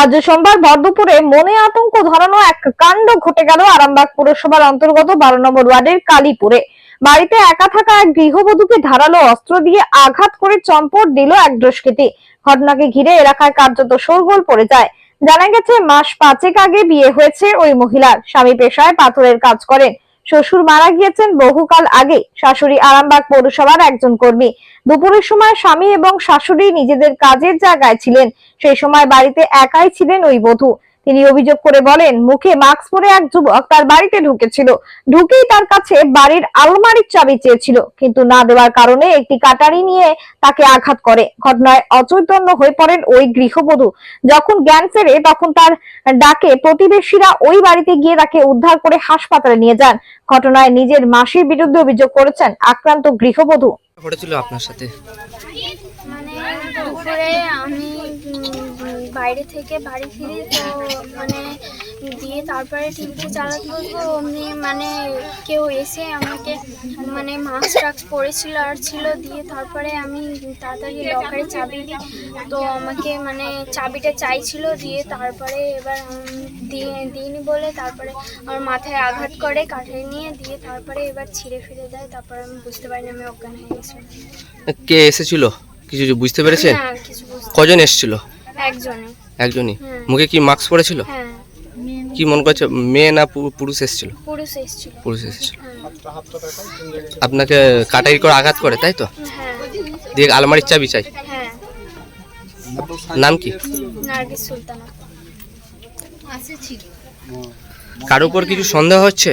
আজ সোমবার ভর দুপুরে মনে আতঙ্ক ধরানো এক কাণ্ড ঘটে গেল আরামবাগ পুরসভার অন্তর্গত বারো নম্বর ওয়ার্ডের কালীপুরে। বাড়িতে একা থাকা এক গৃহবধূকে ধারালো অস্ত্র দিয়ে আঘাত করে চম্পট দিল এক দুষ্কৃতী। ঘটনাকে ঘিরে এলাকায় কার্যত শোরগোল পড়ে যায়। জানা গেছে, মাস পাঁচেক আগে বিয়ে হয়েছে ওই মহিলার। স্বামী পেশায় পাথরের কাজ করেন। শ্বশুর মারা গিয়েছেন বহুকাল আগে শাশুড়ি আরামবাগ পৌরসভার একজন কর্মী। দুপুরের সময় স্বামী এবং শাশুড়ি নিজেদের কাজের জায়গায় ছিলেন। সেই সময় বাড়িতে একাই ছিলেন ওই বধূ। তিনি অভিযোগ করে বলেন মুখে মাস্ক পরে এক যুবক তার বাড়িতে ঢুকেছিল। ঢুকেই তার কাছে বাড়ির আলমারির চাবি চেয়েছিল কিন্তু না দেওয়ার কারণে একটি কাটারি নিয়ে তাকে আঘাত করে। ঘটনায় অচৈতন্য হয়ে পড়েন ওই গৃহবধূ। যখন জ্ঞান ফেরে তখন তার ডাকে প্রতিবেশীরা ওই বাড়িতে গিয়ে তাকে উদ্ধার করে হাসপাতালে নিয়ে যান। ঘটনায় নিজের মাসির বিরুদ্ধে অভিযোগ করেছেন আক্রান্ত গৃহবধূ। ঘটেছিল আপনার সাথে? মানে দুপুরে আমি বাইরে থেকে বাড়ি ফিরি তো মানে দিয়ে তারপরে টিভিতে চালাতে বসবো অমনি মানে কেউ এসে আমাকে মানে মাস্ক টাক্স পরেছিল আর ছিল দিয়ে তারপরে আমি তাড়াতাড়ি লকারে চাবি দিই। তো আমাকে মানে চাবিটা চাইছিল দিয়ে তারপরে এবার দিয়ে দিইনি বলে তারপরে আমার মাথায় আঘাত করে কাঠে নিয়ে দিয়ে তারপরে এবার ছিঁড়ে ফিরে দেয়। তারপরে আমি বুঝতে পারিনি আমি অজ্ঞান হয়ে গেছিলাম কে এসেছিল? কিছু বুঝতে পেরেছেন? কিছু কজন এসেছিল? একজনে একজনই? হ্যাঁ। মুখে কি মাস্ক পরেছিল হ্যাঁ। কি মনে করছে? মেয়ে না পুরুষ এসেছিল? পুরুষ এসেছিল। পুরুষ এসেছিল। হ্যাঁ। আপনাকে কাটাই করে আঘাত করে তাই তো? হ্যাঁ। দিয়ে আলমারির চাবি চাই। হ্যাঁ। নাম কি? নার্গিস সুলতানা। কার উপর কিছু সন্দেহ হচ্ছে?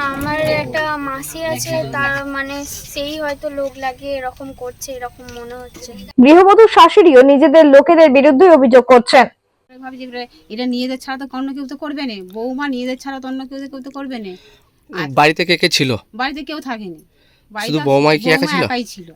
আমার একটা মাসি আছে তার মানে সেই হয়তো লোক লাগিয়ে এরকম করছে এরকম মনে হচ্ছে। গৃহবধূ শাশুড়িও নিজেদের লোকেদের বিরুদ্ধে অভিযোগ করছেন। ভাবি যে এটা- নিজেদের ছাড়া তো অন্য কেউ তো করবে না। বৌমা নিজেদের ছাড়া তো অন্য কেউ তো কেউ তো করবে না। বাড়িতে কে কে ছিল? বাড়িতে কেউ থাকেনি। শুধু বৌমাই কি একা ছিল?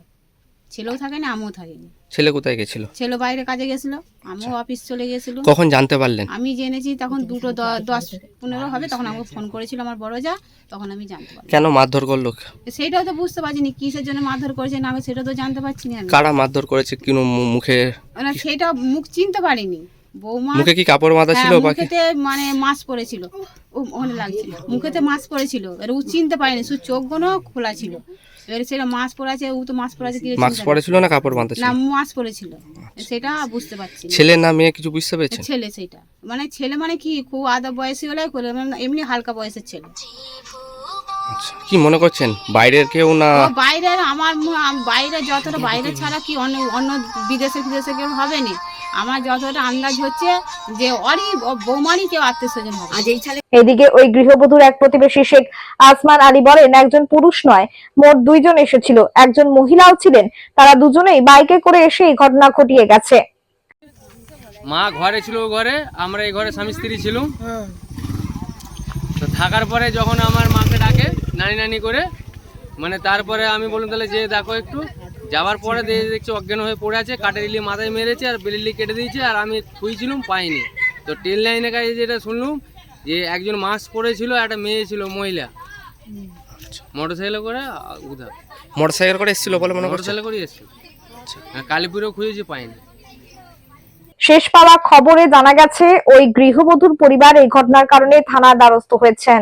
ছেলেও থাকেনি আমিও থাকিনি। ছেলে কোথায় গেছিল? ছেলে বাইরে কাজে গেছিল আমিও আচ্ছা। অফিস চলে গেছিল। কখন জানতে পারলেন? আমি জেনেছি তখন দুটো দ- দশ পনেরো হবে তখন আমাকে ফোন করেছিল আমার বড় যা তখন আমি জানতে পারলাম। কেন মারধর করল? সেটাও তো বুঝতে পারছিনি কিসের জন্য মারধর করেছে না আমি সেটা তো জানতে পারছি না আমি। কারা মারধর করেছে কিনো মুখে না সেটা মুখ চিনতে পারিনি। বৌমা মুখে কি কাপড় বাঁধা ছিল হ্যাঁ, মুখেতে মানে মাছ পড়েছিল। ও ওখানে লাগছিল মুখেতে মাছ পড়েছিল। এবার ও চিনতে পারেনি শুধু চোখগুলো খোলা ছিল। এবারে সেটা মাছ পড়েছে ও তো মাছ পড়েছে কি মাস্ক পরেছিল না কাপড় বাঁধা ছিল? না মাছ পড়েছিল। সেটা বুঝতে পারছি ছেলে না মেয়ে কিছু বুঝতে পেরেছেন? ছেলে সেটা। মানে ছেলে মানে কি? খুব আদা বয়সী হলে করে মানে এমনি হালকা বয়সের ছেলে। আচ্ছা কি মনে করছেন? বাইরের কেউ না? বাইরের আমার বাইরে যতটা বাইরে ছাড়া কি অন্য অন্য বিদেশে বিদেশে কেউ হবে না? আমার যতটা আন্দাজ হচ্ছে যে অরি বৌমারই কেউ আত্মীয় স্বজন হবে এদিকে ওই গৃহবধূর এক প্রতিবেশী শেখ আসমান আলী বলেন একজন পুরুষ নয় মোট দুইজন এসেছিল। একজন মহিলাও ছিলেন। তারা দুজনেই বাইকে করে এসে এই ঘটনা ঘটিয়ে গেছে। মা ঘরে ছিল ঘরে আমরা এই ঘরে স্বামী স্ত্রী ছিলাম। তো থাকার পরে যখন আমার মাকে ডাকে নানি নানি করে মানে তারপরে আমি বললাম তাহলে যে দেখো একটু। যাওয়ার পরে দেখছি অজ্ঞান হয়ে পড়ে আছে কাটারিলি মাথায় মেরেছে আর বেলিলি কেটে দিয়েছে আর আমি খুঁজছিলাম পাইনি। তো ট্রেন লাইনের কাছে যেটা শুনলাম যে একজন মাস্ক পরেছিল একটা মেয়ে ছিল মহিলা। মোটর সাইকেলে করে উধার মোটর সাইকেল করে এসেছিল বলে মনে মোটর করছেন করে এসছে হ্যাঁ কালীপুরেও খুঁজেছি পাইনি। শেষ পাওয়া খবরে জানা গেছে ওই গৃহবধূর পরিবার এই ঘটনার কারণে থানার দ্বারস্থ হয়েছেন।